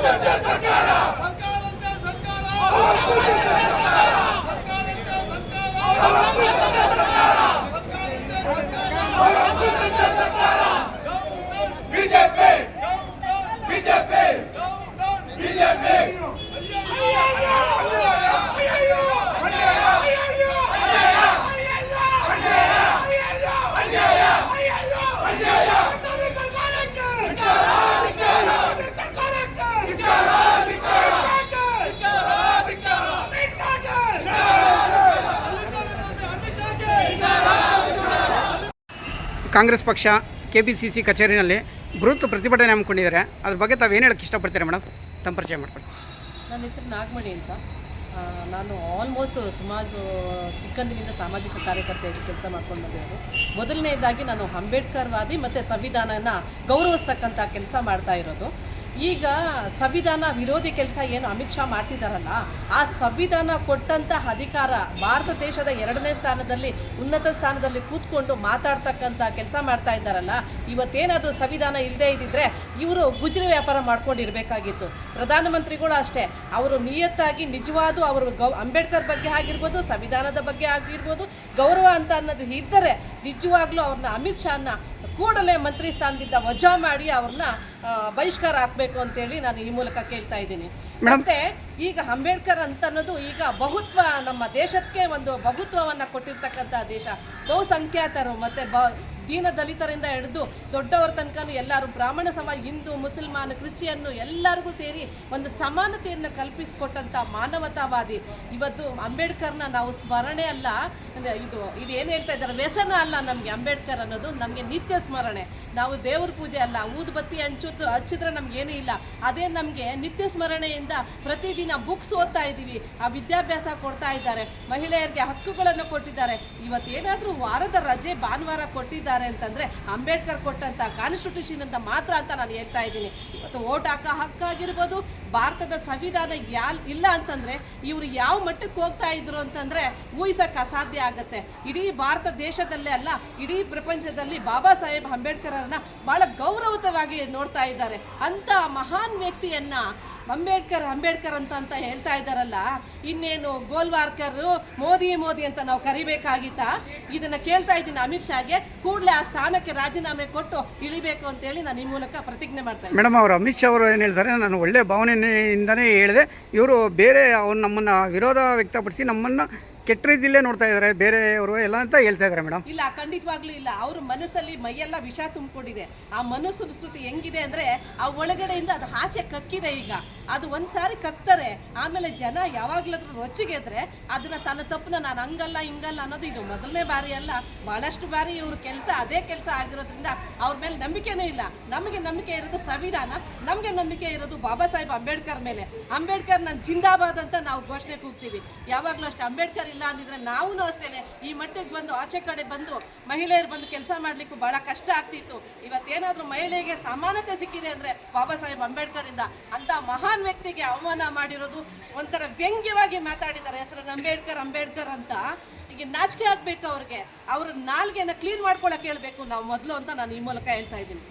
ಸರ್ಕಾರಂತೆ ಕಾಂಗ್ರೆಸ್ ಪಕ್ಷ K P C C ಕಚೇರಿನಲ್ಲಿ ಬೃಹತ್ ಪ್ರತಿಭಟನೆ ಹಮ್ಮಿಕೊಂಡಿದ್ದಾರೆ. ಅದ್ರ ಬಗ್ಗೆ ತಾವು ಏನು ಹೇಳಕ್ಕೆ ಇಷ್ಟಪಡ್ತೀರಾ ಮೇಡಮ್? ತಮ್ಮ ಪರಿಚಯ ಮಾಡ್ಕೊಳ್ಳಿ. ನನ್ನ ಹೆಸರು ನಾಗಮಣಿ ಅಂತ. ನಾನು ಆಲ್ಮೋಸ್ಟ್ ಸುಮಾರು ಚಿಕ್ಕಂದಿನಿಂದ ಸಾಮಾಜಿಕ ಕಾರ್ಯಕರ್ತೆಯಾಗಿ ಕೆಲಸ ಮಾಡ್ಕೊಂಡು ಬಂದಿರೋದು. ಮೊದಲನೇದಾಗಿ ನಾನು ಅಂಬೇಡ್ಕರ್ವಾದಿ ಮತ್ತು ಸಂವಿಧಾನನ ಗೌರವಿಸ್ತಕ್ಕಂಥ ಕೆಲಸ ಮಾಡ್ತಾ ಇರೋದು. ಈಗ ಸಂವಿಧಾನ ವಿರೋಧಿ ಕೆಲಸ ಏನು ಅಮಿತ್ ಶಾ ಮಾಡ್ತಿದ್ದಾರಲ್ಲ ಆ ಸಂವಿಧಾನ ಕೊಟ್ಟಂಥ ಅಧಿಕಾರ ಭಾರತ ದೇಶದ ಎರಡನೇ ಸ್ಥಾನದಲ್ಲಿ, ಉನ್ನತ ಸ್ಥಾನದಲ್ಲಿ ಕೂತ್ಕೊಂಡು ಮಾತಾಡ್ತಕ್ಕಂಥ ಕೆಲಸ ಮಾಡ್ತಾ ಇದ್ದಾರಲ್ಲ, ಇವತ್ತೇನಾದರೂ ಸಂವಿಧಾನ ಇಲ್ಲದೆ ಇದ್ದಿದ್ರೆ ಇವರು ಗುಜರಿ ವ್ಯಾಪಾರ ಮಾಡ್ಕೊಂಡಿರಬೇಕಾಗಿತ್ತು. ಪ್ರಧಾನಮಂತ್ರಿಗಳು ಅಷ್ಟೇ, ಅವರು ನಿಯತ್ತಾಗಿ ನಿಜವಾದ ಅವರು ಗೌ, ಅಂಬೇಡ್ಕರ್ ಬಗ್ಗೆ ಆಗಿರ್ಬೋದು, ಸಂವಿಧಾನದ ಬಗ್ಗೆ ಆಗಿರ್ಬೋದು, ಗೌರವ ಅಂತ ಅನ್ನೋದು ಇದ್ದರೆ ನಿಜವಾಗ್ಲೂ ಅವ್ರನ್ನ ಅಮಿತ್ ಶಾನ ಕೂಡಲೇ ಮಂತ್ರಿ ಸ್ಥಾನದಿಂದ ವಜಾ ಮಾಡಿ ಅವ್ರನ್ನ ಬಹಿಷ್ಕಾರ ಅಂತ ಅಂತೇಳಿ ನಾನು ಈ ಮೂಲಕ ಕೇಳ್ತಾ ಇದ್ದೀನಿ. ಮತ್ತೆ ಈಗ ಅಂಬೇಡ್ಕರ್ ಅಂತ ಅನ್ನೋದು ಈಗ ಬಹುತ್ವ ನಮ್ಮ ದೇಶಕ್ಕೆ ಒಂದು ಬಹುತ್ವವನ್ನು ಕೊಟ್ಟಿರ್ತಕ್ಕಂಥ ದೇಶ. ಬಹುಸಂಖ್ಯಾತರು ಮತ್ತೆ ಬ ದೀನ ದಲಿತರಿಂದ ಹಿಡಿದು ದೊಡ್ಡವರ ತನಕನೂ ಎಲ್ಲರೂ ಬ್ರಾಹ್ಮಣ ಸಮಾಜ, ಹಿಂದೂ, ಮುಸಲ್ಮಾನ್, ಕ್ರಿಶ್ಚಿಯನ್ನು ಎಲ್ಲರಿಗೂ ಸೇರಿ ಒಂದು ಸಮಾನತೆಯನ್ನು ಕಲ್ಪಿಸಿಕೊಟ್ಟಂಥ ಮಾನವತಾವಾದಿ. ಇವತ್ತು ಅಂಬೇಡ್ಕರ್ನ ನಾವು ಸ್ಮರಣೆ ಅಲ್ಲ ಇದು ಇದು ಏನು ಹೇಳ್ತಾ ಇದ್ದಾರೆ, ವ್ಯಸನ ಅಲ್ಲ ನಮಗೆ ಅಂಬೇಡ್ಕರ್ ಅನ್ನೋದು, ನಮಗೆ ನಿತ್ಯ ಸ್ಮರಣೆ. ನಾವು ದೇವ್ರ ಪೂಜೆ ಅಲ್ಲ ಊದುಬತ್ತಿ ಹಂಚುತ್ತು ಹಚ್ಚಿದ್ರೆ ನಮ್ಗೇನೂ ಇಲ್ಲ. ಅದೇ ನಮಗೆ ನಿತ್ಯ ಸ್ಮರಣೆಯಿಂದ ಪ್ರತಿದಿನ ಬುಕ್ಸ್ ಓದ್ತಾ ಇದ್ದೀವಿ, ಆ ವಿದ್ಯಾಭ್ಯಾಸ ಕೊಡ್ತಾ ಇದ್ದಾರೆ. ಮಹಿಳೆಯರಿಗೆ ಹಕ್ಕುಗಳನ್ನು ಕೊಟ್ಟಿದ್ದಾರೆ. ಇವತ್ತೇನಾದರೂ ವಾರದ ರಜೆ ಭಾನುವಾರ ಕೊಟ್ಟಿದ್ದಾರೆ. ಅಂತಂದರೆ ಅಂಬೇಡ್ಕರ್ ಕೊಟ್ಟಂಥ ಕಾನ್ಸ್ಟಿಟ್ಯೂಷನ್ ಅಂತ ಮಾತ್ರ ಅಂತ ನಾನು ಹೇಳ್ತಾ ಇದ್ದೀನಿ. ಇವತ್ತು ಓಟ್ ಹಾಕೋ ಹಕ್ಕಾಗಿರ್ಬೋದು, ಭಾರತದ ಸಂವಿಧಾನ ಯಾಲ್ ಇಲ್ಲ ಅಂತಂದರೆ ಇವರು ಯಾವ ಮಟ್ಟಕ್ಕೆ ಹೋಗ್ತಾ ಇದ್ರು ಅಂತಂದರೆ ಊಹಿಸಕ್ಕೆ ಅಸಾಧ್ಯ ಆಗುತ್ತೆ. ಇಡೀ ಭಾರತ ದೇಶದಲ್ಲೇ ಅಲ್ಲ, ಇಡೀ ಪ್ರಪಂಚದಲ್ಲಿ ಬಾಬಾ ಸಾಹೇಬ್ ಅಂಬೇಡ್ಕರನ್ನ ಭಾಳ ಗೌರವತವಾಗಿ ನೋಡ್ತಾ ಇದ್ದಾರೆ. ಅಂಥ ಮಹಾನ್ ವ್ಯಕ್ತಿಯನ್ನ ಅಂಬೇಡ್ಕರ್ ಅಂಬೇಡ್ಕರ್ ಅಂತ ಅಂತ ಹೇಳ್ತಾ ಇದ್ದಾರಲ್ಲ, ಇನ್ನೇನು ಗೋಲ್ವಾರ್ಕರ್, ಮೋದಿ ಮೋದಿ ಅಂತ ನಾವು ಕರಿಬೇಕಾಗಿತ್ತಾ? ಇದನ್ನ ಕೇಳ್ತಾ ಇದ್ದೀನಿ ಅಮಿತ್ ಶಾಗೆ, ಕೂಡಲೇ ಆ ಸ್ಥಾನಕ್ಕೆ ರಾಜೀನಾಮೆ ಕೊಟ್ಟು ಇಳಿಬೇಕು ಅಂತೇಳಿ ನಾನು ಈ ಮೂಲಕ ಪ್ರತಿಜ್ಞೆ ಮಾಡ್ತೇನೆ ಮೇಡಮ್ ಅವರು ಅಮಿತ್ ಶಾ ಅವರು ಏನು ಹೇಳ್ತಾರೆ, ನಾನು ಒಳ್ಳೆ ಭಾವನೆಯಿಂದನೇ ಹೇಳಿದೆ. ಇವರು ಬೇರೆ ಅವ್ರು ನಮ್ಮನ್ನು ವಿರೋಧ ವ್ಯಕ್ತಪಡಿಸಿ ನಮ್ಮನ್ನು ಕೆಟ್ಟ ಜಿಲ್ಲೆ ನೋಡ್ತಾ ಇದ್ದಾರೆ, ಬೇರೆಯವರು ಎಲ್ಲ ಅಂತ ಹೇಳ್ತಾ ಇದ್ದಾರೆ ಮೇಡಮ್. ಇಲ್ಲ, ಖಂಡಿತವಾಗ್ಲೂ ಇಲ್ಲ. ಅವ್ರ ಮನಸ್ಸಲ್ಲಿ ಮೈಯೆಲ್ಲ ವಿಷ ತುಂಬಿಕೊಂಡಿದೆ. ಆ ಮನಸ್ಸು ವಿಸ್ತೃತಿ ಹೆಂಗಿದೆ ಅಂದ್ರೆ ಆ ಒಳಗಡೆಯಿಂದ ಅದು ಆಚೆ ಕಕ್ಕಿದೆ ಈಗ. ಅದು ಒಂದ್ಸಾರಿ ಕಕ್ತಾರೆ, ಆಮೇಲೆ ಜನ ಯಾವಾಗ್ಲಾದ್ರೂ ರೊಚ್ಚಿಗೆದ್ರೆ ಅದನ್ನ ತನ್ನ ತಪ್ಪನ್ನ ನಾನು ಹಂಗಲ್ಲ, ಹಿಂಗಲ್ಲ ಅನ್ನೋದು ಇದು ಮೊದಲನೇ ಬಾರಿ ಅಲ್ಲ. ಬಹಳಷ್ಟು ಬಾರಿ ಇವ್ರ ಕೆಲಸ ಅದೇ ಕೆಲಸ ಆಗಿರೋದ್ರಿಂದ ಅವ್ರ ಮೇಲೆ ನಂಬಿಕೆನೂ ಇಲ್ಲ. ನಮಗೆ ನಂಬಿಕೆ ಇರೋದು ಸಂವಿಧಾನ, ನಮಗೆ ನಂಬಿಕೆ ಇರೋದು ಬಾಬಾ ಸಾಹೇಬ್ ಅಂಬೇಡ್ಕರ್ ಮೇಲೆ. ಅಂಬೇಡ್ಕರ್ ನಾನು ಜಿಂದಾಬಾದ್ ಅಂತ ನಾವು ಘೋಷಣೆ ಕೂಗ್ತೀವಿ. ಯಾವಾಗಲೂ ಅಷ್ಟೇ ಅಂಬೇಡ್ಕರ್ ಇಲ್ಲ ಅಂದಿದ್ರೆ ನಾವೂ ಅಷ್ಟೇನೆ. ಈ ಮಟ್ಟಿಗೆ ಬಂದು ಆಚೆ ಕಡೆ ಬಂದು ಮಹಿಳೆಯರು ಬಂದು ಕೆಲಸ ಮಾಡ್ಲಿಕ್ಕೂ ಬಹಳ ಕಷ್ಟ ಆಗ್ತಿತ್ತು. ಇವತ್ತೇನಾದ್ರೂ ಮಹಿಳೆಗೆ ಸಮಾನತೆ ಸಿಕ್ಕಿದೆ ಅಂದ್ರೆ ಬಾಬಾ ಸಾಹೇಬ್ ಅಂಬೇಡ್ಕರ್ ಇಂದ ಅಂತ ಮಹಾನ್ ವ್ಯಕ್ತಿಗೆ ಅವಮಾನ ಮಾಡಿರೋದು ಒಂಥರ ವ್ಯಂಗ್ಯವಾಗಿ ಮಾತಾಡಿದ್ದಾರೆ. ಹೆಸರು ಅಂಬೇಡ್ಕರ್ ಅಂಬೇಡ್ಕರ್ ಅಂತ. ಈಗ ನಾಚಿಕೆ ಆಗ್ಬೇಕು ಅವ್ರಿಗೆ. ಅವ್ರ ನಾಲ್ಗೆನ ಕ್ಲೀನ್ ಮಾಡ್ಕೊಳಕ್ ಹೇಳ್ಬೇಕು ನಾವು ಮೊದಲು ಅಂತ ನಾನು ಈ ಮೂಲಕ ಹೇಳ್ತಾ ಇದ್ದೀನಿ.